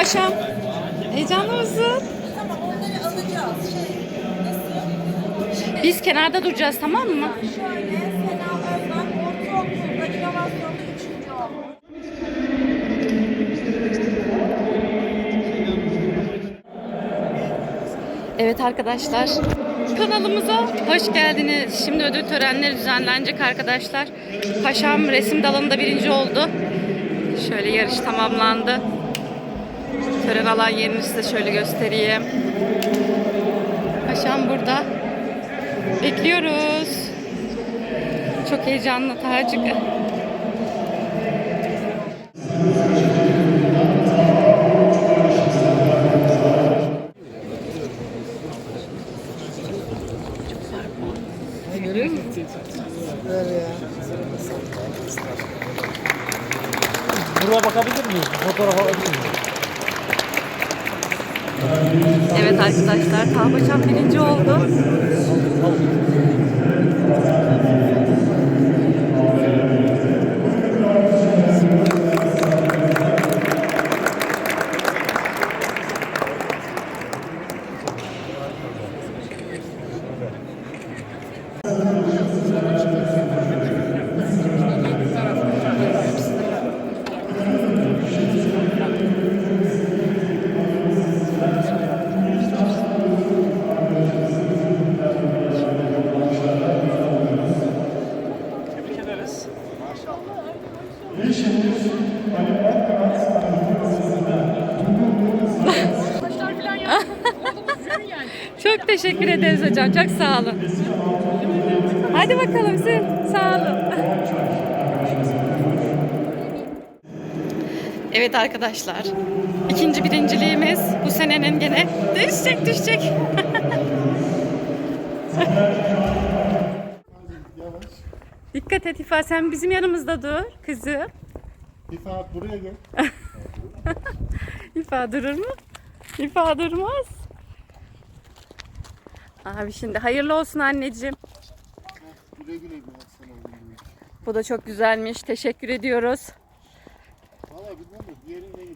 paşam. Heyecanlı mısın? Tamam onları alacağız. Şey nasıl? Biz kenarda duracağız tamam mı? Şöyle Sena Özlem ortaokulda inovasyonda üçüncü olmuş. Evet arkadaşlar. Kanalımıza hoş geldiniz. Şimdi ödül törenleri düzenlenecek arkadaşlar. Paşam resim dalında birinci oldu. Şöyle yarış tamamlandı. Tören alan yerini size şöyle göstereyim. Paşam burada. Bekliyoruz. Çok heyecanlı Tacık. Buraya bakabilir miyiz? Fotoğraf alabilir miyiz? Evet arkadaşlar Tağbaşam birinci oldu. Çok teşekkür ederiz hocam. Çok sağ olun. Hadi bakalım siz. Sağ olun. Evet arkadaşlar. ikinci birinciliğimiz bu senenin gene düşecek düşecek. Dikkat et İfa sen bizim yanımızda dur kızım. İfa buraya gel. İfa durur mu? İfa durmaz. Abi şimdi hayırlı olsun anneciğim. Güle güle bir hafta Bu da çok güzelmiş. Teşekkür ediyoruz. Valla bilmiyorum da diğerinin rengi.